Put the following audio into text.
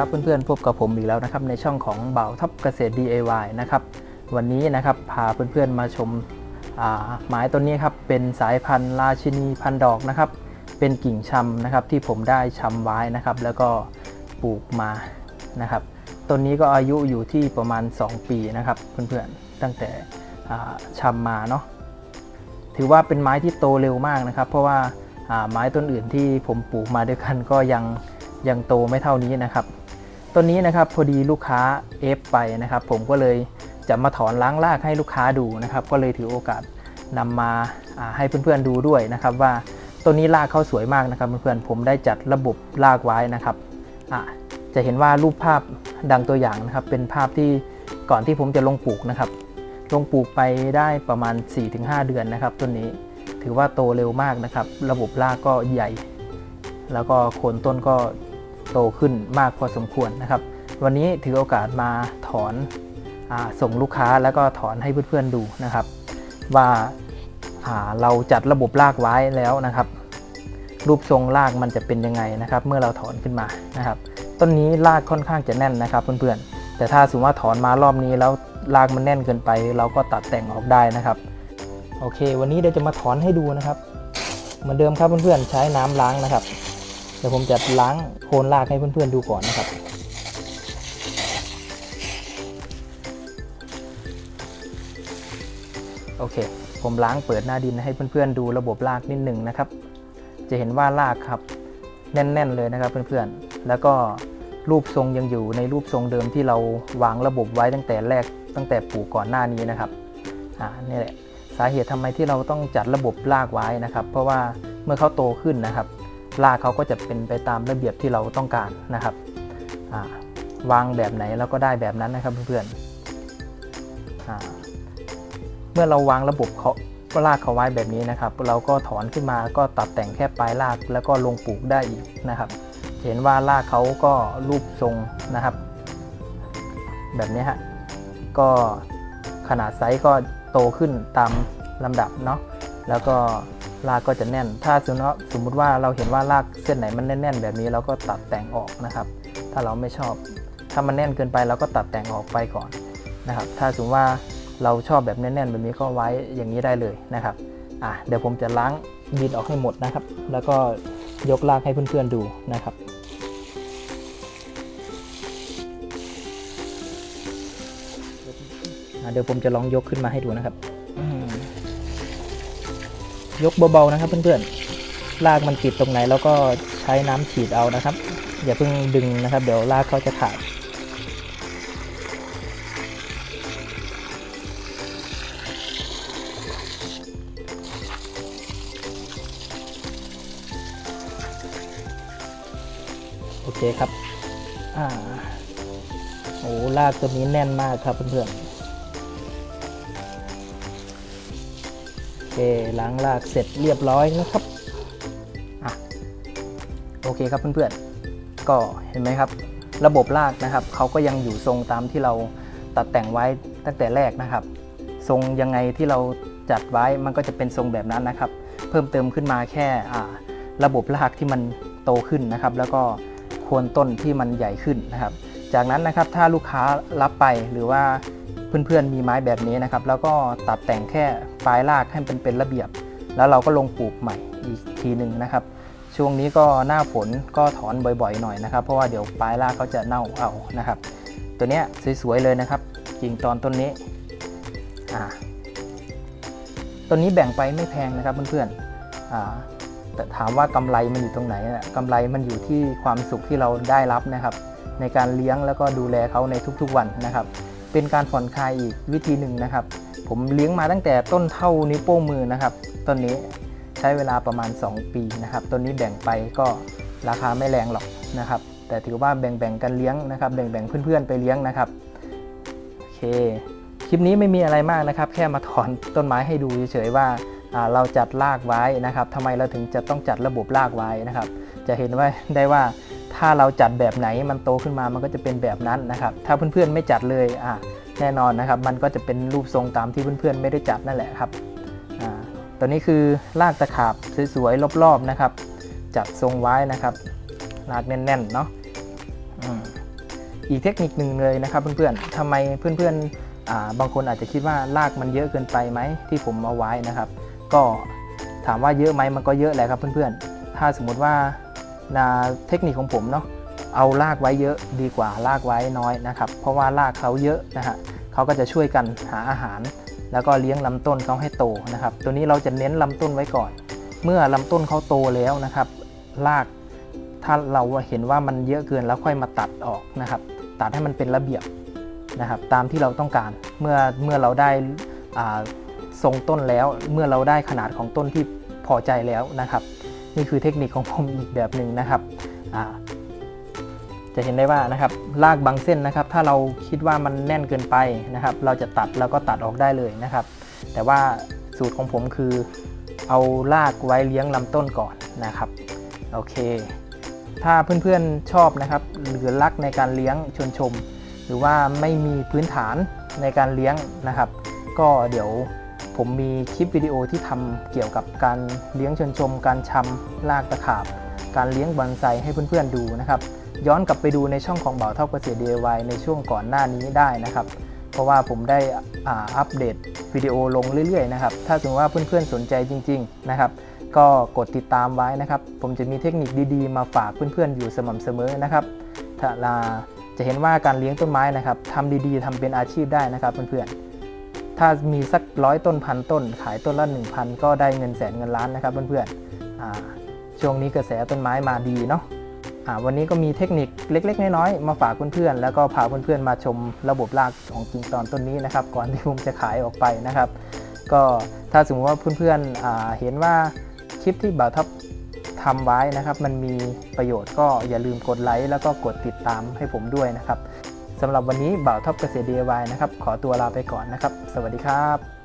ครับเพื่อนๆพบกับผมอีกแล้วนะครับในช่องของเบาทับเกษตร DIY นะครับวันนี้นะครับพาเพื่อนๆมาชมาไม้ต้นนี้ครับเป็นสายพันธุ์ราชินีพันดอกนะครับเป็นกิ่งชำนะครับที่ผมได้ชำไว้นะครับ แล้วก็ปลูกมานะครับต้นนี้ก็อายุอยู่ที่ประมาณ 2 ปีนะครับเพื่อนๆตั้งแต่อ่าชำมาเนาะถือว่าเป็นไม้ที่โตเร็วมากนะครับ เพราะว่าอ่าไม้ต้นอื่นที่ผมปลูกมาด้วยกันก็ยังยังโตไม่เท่านี้นะครับ ต้นนี้นะครับพอดีลูกค้าเอฟไปนะครับ ผมก็เลยจะมาถอนล้างรากให้ลูกค้าดูนะครับ ก็เลยถือโอกาสนำมาอ่าให้เพื่อนๆดูด้วยนะครับ ว่าต้นนี้รากเขาสวยมากนะครับเพื่อนๆผมได้จัดระบบรากไว้นะครับะจะเห็นว่ารูปภาพดังตัวอย่างนะครับ เป็นภาพที่ก่อนที่ผมจะลงปลูกนะครับ ลงปลูกไปได้ประมาณ 4-5 เดือนนะครับต้นนี้ถือว่าโตเร็วมากนะครับ ระบบรากก็ใหญ่ แล้วก็โคนต้นก็ โตขึ้นมากพอสมควรนะครับ วันนี้ถือโอกาสมาถอนอส่งลูกค้าแล้วก็ถอนให้เพื่อนๆดูนะครับ ว่าาเราจัดระบบรากไว้แล้วนะครับ รูปทรงรากมันจะเป็นยังไงนะครับ เมื่อเราถอนขึ้นมานะครับ ต้นนี้รากค่อนข้างจะแน่นนะครับเพื่อนๆ แต่ถ้าสมมติว่าถอนมารอบนี้แล้วรากมันแน่นเกินไป เราก็ตัดแต่งออกได้นะครับ โอเค วันนี้เดี๋ยวจะมาถอนให้ดูนะครับ เหมือนเดิมครับเพื่อนๆใช้น้ำล้างนะครับ เดี๋ยวผมจะล้างโคนรากให้เพื่อนๆดูก่อนนะครับ โอเค ผมล้างเปิดหน้าดินให้เพื่อนๆดูระบบรากนิดหนึ่งนะครับ จะเห็นว่ารากครับแน่น ๆ เลยนะครับเพื่อนๆ แล้วก็รูปทรงยังอยู่ในรูปทรงเดิมที่เราวางระบบไว้ตั้งแต่แรกตั้งแต่ปลูกก่อนหน้านี้นะครับอ่านี่แหละสาเหตุทำไมที่เราต้องจัดระบบรากไว้นะครับ เพราะว่าเมื่อเขาโตขึ้นนะครับ รากเขาก็จะเป็นไปตามระเบียบที่เราต้องการนะครับาวางแบบไหนเราก็ได้แบบนั้นนะครับเพื่อนๆอ่าเมื่อเราวางระบบเขารากเขาไว้แบบนี้นะครับ เราก็ถอนขึ้นมาก็ตัดแต่งแค่ปลายรากแล้วก็ลงปลูกได้อีกนะครับ เห็นว่ารากเขาก็รูปทรงนะครับ แบบนี้ฮะก็ขนาดไซส์ก็โตขึ้นตามลำดับเนาะแล้วก็ รากก็จะแน่น ถ้าสมมติว่าสมมติว่าเราเห็นว่ารากเส้นไหนมันแน่นๆ แบบนี้เราก็ตัดแต่งออกนะครับ ถ้าเราไม่ชอบ ถ้ามันแน่นเกินไปเราก็ตัดแต่งออกไปก่อนนะครับ ถ้าสมมติว่าเราชอบแบบแน่นๆ แบบนี้ก็ไว้อย่างนี้ได้เลยนะครับอะเดี๋ยวผมจะล้างดินออกให้หมดนะครับ แล้วก็ยกรากให้เพื่อนๆดูนะครับเดี๋ยวผมจะลองยกขึ้นมาให้ดูนะครับ ยกเบาๆนะครับเพื่อนๆรากมันติดตรงไหนแล้วก็ใช้น้ำฉีดเอานะครับ อย่าเพิ่งดึงนะครับ เดี๋ยวรากเขาจะขาดโอเคครับ อ่า โอ้รากตัวนี้แน่นมากครับเพื่อนๆ ล้างรากเสร็จเรียบร้อยนะครับอะโอเคครับเพื่อนๆ ก็เห็นไหมครับ ระบบรากนะครับเขาก็ยังอยู่ทรงตามที่เราตัดแต่งไว้ตั้งแต่แรกนะครับ ทรงยังไงที่เราจัดไว้มันก็จะเป็นทรงแบบนั้นนะครับ เพิ่มเติมขึ้นมาแค่ระบบรากที่มันโตขึ้นนะครับ แล้วก็โคนต้นที่มันใหญ่ขึ้นนะครับ จากนั้นนะครับถ้าลูกค้ารับไปหรือว่า เพื่อนๆมีไม้แบบนี้นะครับ แล้วก็ตัดแต่งแค่ปลายรากให้เป็นเป็นระเบียบ แล้วเราก็ลงปลูกใหม่อีกทีหนึ่งนะครับ ช่วงนี้ก็หน้าฝนก็ถอนบ่อยๆหน่อยนะครับ เพราะว่าเดี๋ยวปลายรากเขาจะเน่าเอานะครับ ตัวเนี้ยสวยๆเลยนะครับกิ่งตอนต้นนี้อ่าต้นนี้แบ่งไปไม่แพงนะครับเพื่อนๆอ่าแต่ถามว่ากำไรมันอยู่ตรงไหนนะกำไรมันอยู่ที่ความสุขที่เราได้รับนะครับ ในการเลี้ยงแล้วก็ดูแลเขาในทุกๆวันนะครับ เป็นการผ่อนคลายอีกวิธีหนึ่งนะครับ ผมเลี้ยงมาตั้งแต่ต้นเท่านิ้วโป้งมือนะครับต้นนี้ใช้เวลาประมาณ 2 ปีนะครับต้นนี้แบ่งไปก็ราคาไม่แรงหรอกนะครับ แต่ถือว่าแบ่งๆกันเลี้ยงนะครับ แบ่งๆเพื่อนๆไปเลี้ยงนะครับโอเค คลิปนี้ไม่มีอะไรมากนะครับ แค่มาถอนต้นไม้ให้ดูเฉยๆว่าอ่าเราจัดรากไว้นะครับทำไมเราถึงจะต้องจัดระบบรากไว้นะครับ จะเห็นว่าได้ว่า ถ้าเราจัดแบบไหนมันโตขึ้นมามันก็จะเป็นแบบนั้นนะครับ ถ้าเพื่อนๆไม่จัดเลยอะแน่นอนนะครับ มันก็จะเป็นรูปทรงตามที่เพื่อนๆไม่ได้จัดนั่นแหละครับอ่าตัวนี้คือรากตะขาบสวยๆรอบๆนะครับ จัดทรงไว้นะครับรากแน่นๆเนาะอีกเทคนิคหนึ่งเลยนะครับเพื่อนๆทำไมเพื่อนๆบางคนอาจจะคิดว่ารากมันเยอะเกินไปไหมที่ผมเอาไว้นะครับ ก็ถามว่าเยอะไหมมันก็เยอะแหละครับเพื่อนๆ ถ้าสมมุติว่า เทคนิคของผมเนาะเอารากไว้เยอะดีกว่ารากไว้น้อยนะครับ เพราะว่ารากเขาเยอะนะฮะเขาก็จะช่วยกันหาอาหาร แล้วก็เลี้ยงลำต้นเขาให้โตนะครับ ตัวนี้เราจะเน้นลำต้นไว้ก่อน เมื่อลำต้นเขาโตแล้วนะครับรากถ้าเราเห็นว่ามันเยอะเกินแล้วค่อยมาตัดออกนะครับ ตัดให้มันเป็นระเบียบนะครับตามที่เราต้องการเมื่อเมื่อเราได้ทรงต้นแล้ว เมื่อเราได้ขนาดของต้นที่พอใจแล้วนะครับ นี่คือเทคนิคของผมอีกแบบหนึ่งนะครับจะเห็นได้ว่านะครับรากบางเส้นนะครับ ถ้าเราคิดว่ามันแน่นเกินไปนะครับ เราจะตัดแล้วก็ตัดออกได้เลยนะครับ แต่ว่าสูตรของผมคือเอารากไว้เลี้ยงลำต้นก่อนนะครับโอเค ถ้าเพื่อนๆชอบนะครับหรือรักในการเลี้ยงชวนชม หรือว่าไม่มีพื้นฐานในการเลี้ยงนะครับ ก็เดี๋ยว ผมมีคลิปวิดีโอที่ทำเกี่ยวกับการเลี้ยงชนชม การชำรากตะขาบ การเลี้ยงบอนไซให้เพื่อนๆดูนะครับย้อนกลับไปดูในช่องของเบาเท่าเกษตร DIY ในช่วงก่อนหน้านี้ได้นะครับ เพราะว่าผมได้อ,อัปเดตวิดีโอลงเรื่อยๆนะครับ ถ้าสมมติว่าเพื่อนๆสนใจจริง ๆนะครับ ก็กดติดตามไว้นะครับ ผมจะมีเทคนิคดีๆ มาฝากเพื่อนๆอยู่สม่ำเสมอนะครับถ้าเราจะเห็นว่าการเลี้ยงต้นไม้นะครับทำดีๆทำเป็นอาชีพได้นะครับเพื่อนๆ ถ้ามีสักร้อยต้นพันต้น ขายต้นละ 1,000 ก็ได้เงินแสนเงินล้านนะครับเพื่อนๆช่วงนี้กระแสต้นไม้มาดีเนาะวันนี้ก็มีเทคนิคเล็ก ๆ น้อยๆมาฝากเพื่อนๆแล้วก็พาเพื่อนๆมาชมระบบรากของกิ่งตอนต้นนี้นะครับ ก่อนที่ผมจะขายออกไปนะครับ ก็ถ้าสมมติว่าเพื่อนๆเห็นว่าคลิปที่บ่าวทับทำไว้นะครับ มันมีประโยชน์ก็อย่าลืมกดไลค์แล้วก็กดติดตามให้ผมด้วยนะครับ สำหรับวันนี้บ่าวทับเกษตร DIY นะครับขอตัวลาไปก่อนนะครับ สวัสดีครับ